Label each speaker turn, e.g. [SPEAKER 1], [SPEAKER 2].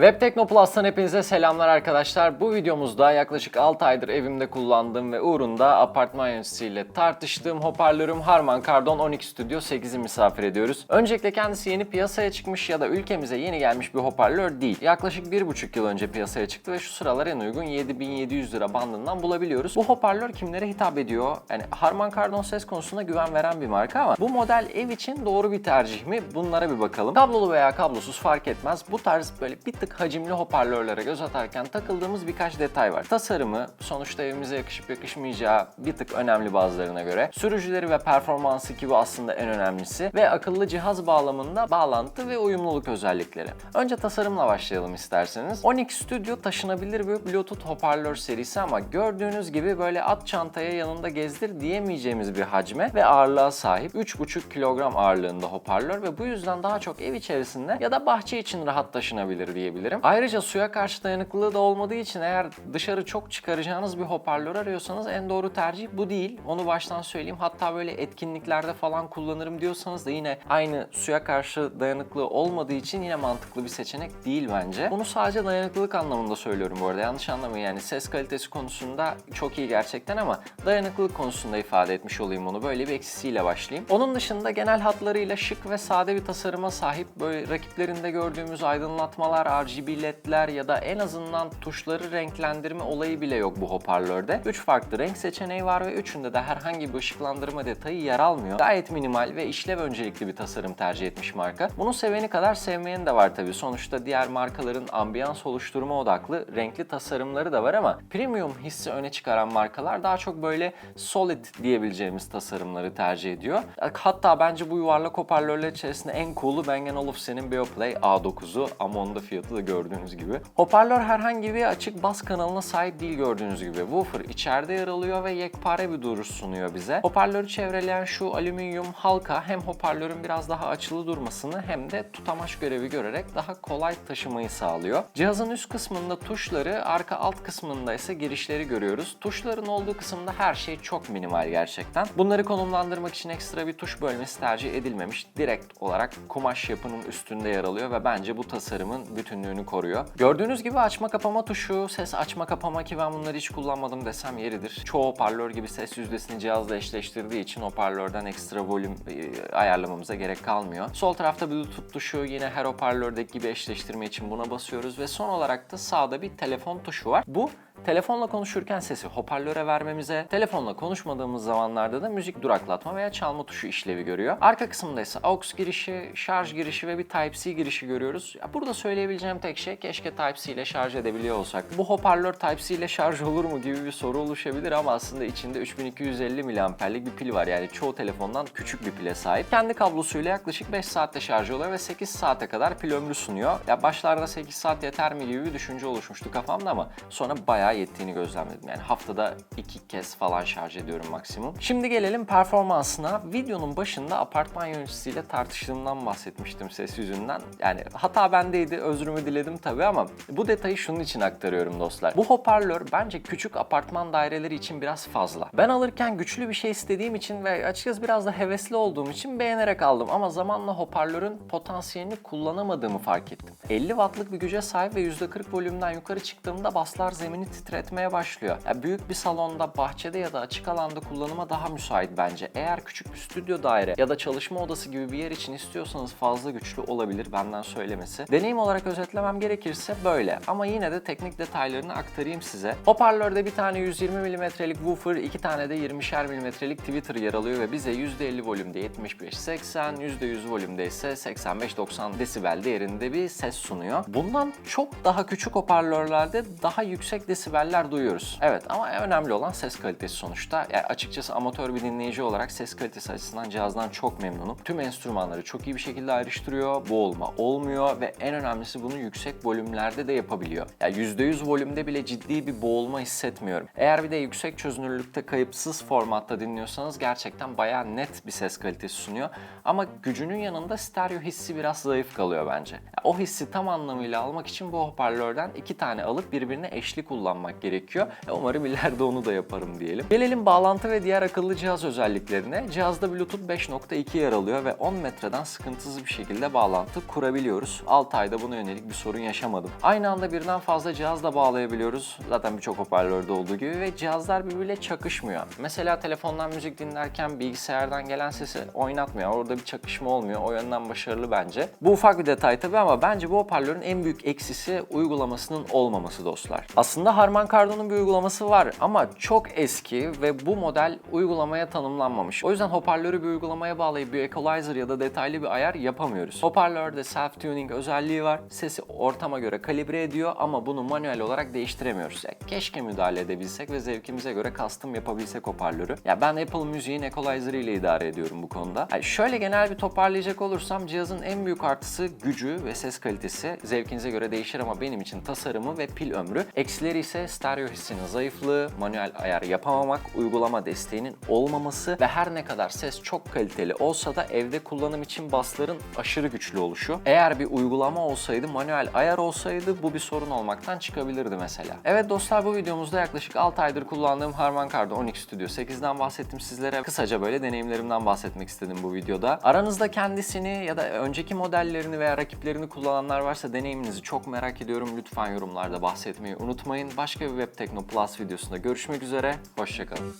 [SPEAKER 1] Web Teknoplus'tan hepinize selamlar arkadaşlar. Bu videomuzda yaklaşık 6 aydır evimde kullandığım ve uğrunda apartman yöneticisiyle tartıştığım hoparlörüm Harman Kardon 12 Studio 8'i misafir ediyoruz. Öncelikle kendisi yeni piyasaya çıkmış ya da ülkemize yeni gelmiş bir hoparlör değil. Yaklaşık 1,5 yıl önce piyasaya çıktı ve şu sıralar en uygun 7700 lira bandından bulabiliyoruz. Bu hoparlör kimlere hitap ediyor? Yani Harman Kardon ses konusunda güven veren bir marka ama bu model ev için doğru bir tercih mi? Bunlara bir bakalım. Kablolu veya kablosuz fark etmez. Bu tarz böyle bir tık hacimli hoparlörlere göz atarken takıldığımız birkaç detay var. Tasarımı sonuçta evimize yakışıp yakışmayacağı bir tık önemli bazılarına göre. Sürücüleri ve performansı ki bu aslında en önemlisi. Ve akıllı cihaz bağlamında bağlantı ve uyumluluk özellikleri. Önce tasarımla başlayalım isterseniz. Onyx Studio taşınabilir bir Bluetooth hoparlör serisi ama gördüğünüz gibi böyle at çantaya yanında gezdir diyemeyeceğimiz bir hacme ve ağırlığa sahip 3,5 kilogram ağırlığında hoparlör ve bu yüzden daha çok ev içerisinde ya da bahçe için rahat taşınabilir diyebilirim. Ayrıca suya karşı dayanıklılığı da olmadığı için eğer dışarı çok çıkaracağınız bir hoparlör arıyorsanız en doğru tercih bu değil. Onu baştan söyleyeyim. Hatta böyle etkinliklerde falan kullanırım diyorsanız da yine aynı suya karşı dayanıklı olmadığı için yine mantıklı bir seçenek değil bence. Bunu sadece dayanıklılık anlamında söylüyorum bu arada. Yanlış anlamayın yani ses kalitesi konusunda çok iyi gerçekten ama dayanıklılık konusunda ifade etmiş olayım onu. Böyle bir eksisiyle başlayayım. Onun dışında genel hatlarıyla şık ve sade bir tasarıma sahip böyle rakiplerinde gördüğümüz aydınlatmalar, RGB ledler ya da en azından tuşları renklendirme olayı bile yok bu hoparlörde. 3 farklı renk seçeneği var ve üçünde de herhangi bir ışıklandırma detayı yer almıyor. Gayet minimal ve işlev öncelikli bir tasarım tercih etmiş marka. Bunu seveni kadar sevmeyeni de var tabii. Sonuçta diğer markaların ambiyans oluşturma odaklı renkli tasarımları da var ama premium hissi öne çıkaran markalar daha çok böyle solid diyebileceğimiz tasarımları tercih ediyor. Hatta bence bu yuvarlak hoparlörler içerisinde en cool'u Bang Olufsen'in Beoplay A9'u ama onun da fiyatı da gördüğünüz gibi. Hoparlör herhangi bir açık bas kanalına sahip değil gördüğünüz gibi. Woofer içeride yer alıyor ve yekpare bir duruş sunuyor bize. Hoparlörü çevreleyen şu alüminyum halka hem hoparlörün biraz daha açılı durmasını hem de tutamaç görevi görerek daha kolay taşımayı sağlıyor. Cihazın üst kısmında tuşları, arka alt kısmında ise girişleri görüyoruz. Tuşların olduğu kısımda her şey çok minimal gerçekten. Bunları konumlandırmak için ekstra bir tuş bölmesi tercih edilmemiş. Direkt olarak kumaş yapının üstünde yer alıyor ve bence bu tasarımın bütünlüğünü koruyor. Gördüğünüz gibi açma kapama tuşu, ses açma kapama ki ben bunları hiç kullanmadım desem yeridir. Çoğu hoparlör gibi ses yüzdesini cihazla eşleştirdiği için hoparlörden ekstra volüm e, ayarlamamıza gerek kalmıyor. Sol tarafta Bluetooth tuşu yine her hoparlördeki gibi eşleştirme için buna basıyoruz ve son olarak da sağda bir telefon tuşu var. Bu Telefonla konuşurken sesi hoparlöre vermemize, telefonla konuşmadığımız zamanlarda da müzik duraklatma veya çalma tuşu işlevi görüyor. Arka kısımda ise aux girişi, şarj girişi ve bir Type-C girişi görüyoruz. Ya burada söyleyebileceğim tek şey keşke Type-C ile şarj edebiliyor olsak. Bu hoparlör Type-C ile şarj olur mu gibi bir soru oluşabilir ama aslında içinde 3250 mAh'lik bir pil var. Yani çoğu telefondan küçük bir pile sahip. Kendi kablosuyla yaklaşık 5 saatte şarj oluyor ve 8 saate kadar pil ömrü sunuyor. Ya başlarda 8 saat yeter mi gibi bir düşünce oluşmuştu kafamda ama sonra bayağı yettiğini gözlemledim. Yani haftada iki kez falan şarj ediyorum maksimum. Şimdi gelelim performansına. Videonun başında apartman yöneticisiyle tartıştığımdan bahsetmiştim ses yüzünden. Yani hata bendeydi, özrümü diledim tabii ama bu detayı şunun için aktarıyorum dostlar. Bu hoparlör bence küçük apartman daireleri için biraz fazla. Ben alırken güçlü bir şey istediğim için ve açıkçası biraz da hevesli olduğum için beğenerek aldım ama zamanla hoparlörün potansiyelini kullanamadığımı fark ettim. 50 wattlık bir güce sahip ve %40 volümden yukarı çıktığımda baslar zemini titretmeye başlıyor. Yani büyük bir salonda, bahçede ya da açık alanda kullanıma daha müsait bence. Eğer küçük bir stüdyo daire ya da çalışma odası gibi bir yer için istiyorsanız fazla güçlü olabilir benden söylemesi. Deneyim olarak özetlemem gerekirse böyle ama yine de teknik detaylarını aktarayım size. Hoparlörde bir tane 120 mm'lik woofer, iki tane de 20'şer mm'lik tweeter yer alıyor ve bize %50 volümde 75-80, %100 volümde ise 85-90 desibel değerinde bir ses sunuyor. Bundan çok daha küçük hoparlörlerde daha yüksek desibeller duyuyoruz. Evet ama önemli olan ses kalitesi sonuçta. Yani açıkçası amatör bir dinleyici olarak ses kalitesi açısından cihazdan çok memnunum. Tüm enstrümanları çok iyi bir şekilde ayrıştırıyor. Boğulma olmuyor ve en önemlisi bunu yüksek volümlerde de yapabiliyor. Yani %100 volümde bile ciddi bir boğulma hissetmiyorum. Eğer bir de yüksek çözünürlükte kayıpsız formatta dinliyorsanız gerçekten bayağı net bir ses kalitesi sunuyor. Ama gücünün yanında stereo hissi biraz zayıf kalıyor bence. Yani o hissi tam anlamıyla almak için bu hoparlörden iki tane alıp birbirine eşli kullan kullanmak gerekiyor. E, umarım ileride onu da yaparım diyelim. Gelelim bağlantı ve diğer akıllı cihaz özelliklerine. Cihazda Bluetooth 5.2 yer alıyor ve 10 metreden sıkıntısız bir şekilde bağlantı kurabiliyoruz. 6 ayda buna yönelik bir sorun yaşamadım. Aynı anda birden fazla cihaz da bağlayabiliyoruz. Zaten birçok hoparlörde olduğu gibi ve cihazlar birbiriyle çakışmıyor. Mesela telefondan müzik dinlerken bilgisayardan gelen sesi oynatmıyor. Orada bir çakışma olmuyor. O yönden başarılı bence. Bu ufak bir detay tabii ama bence bu hoparlörün en büyük eksisi uygulamasının olmaması dostlar. Aslında Harman Kardon'un bir uygulaması var ama çok eski ve bu model uygulamaya tanımlanmamış. O yüzden hoparlörü bir uygulamaya bağlayıp bir equalizer ya da detaylı bir ayar yapamıyoruz. Hoparlörde self tuning özelliği var. Sesi ortama göre kalibre ediyor ama bunu manuel olarak değiştiremiyoruz. Ya keşke müdahale edebilsek ve zevkimize göre custom yapabilsek hoparlörü. Ya ben Apple Music'in equalizer ile idare ediyorum bu konuda. Yani şöyle genel bir toparlayacak olursam cihazın en büyük artısı gücü ve ses kalitesi. Zevkinize göre değişir ama benim için tasarımı ve pil ömrü. Eksileri ise stereo hissinin zayıflığı, manuel ayar yapamamak, uygulama desteğinin olmaması ve her ne kadar ses çok kaliteli olsa da evde kullanım için basların aşırı güçlü oluşu. Eğer bir uygulama olsaydı, manuel ayar olsaydı bu bir sorun olmaktan çıkabilirdi mesela. Evet dostlar bu videomuzda yaklaşık 6 aydır kullandığım Harman Kardon 12 Studio 8'den bahsettim sizlere. Kısaca böyle deneyimlerimden bahsetmek istedim bu videoda. Aranızda kendisini ya da önceki modellerini veya rakiplerini kullananlar varsa deneyiminizi çok merak ediyorum. Lütfen yorumlarda bahsetmeyi unutmayın. Başka bir Web Tekno Plus videosunda görüşmek üzere. Hoşçakalın.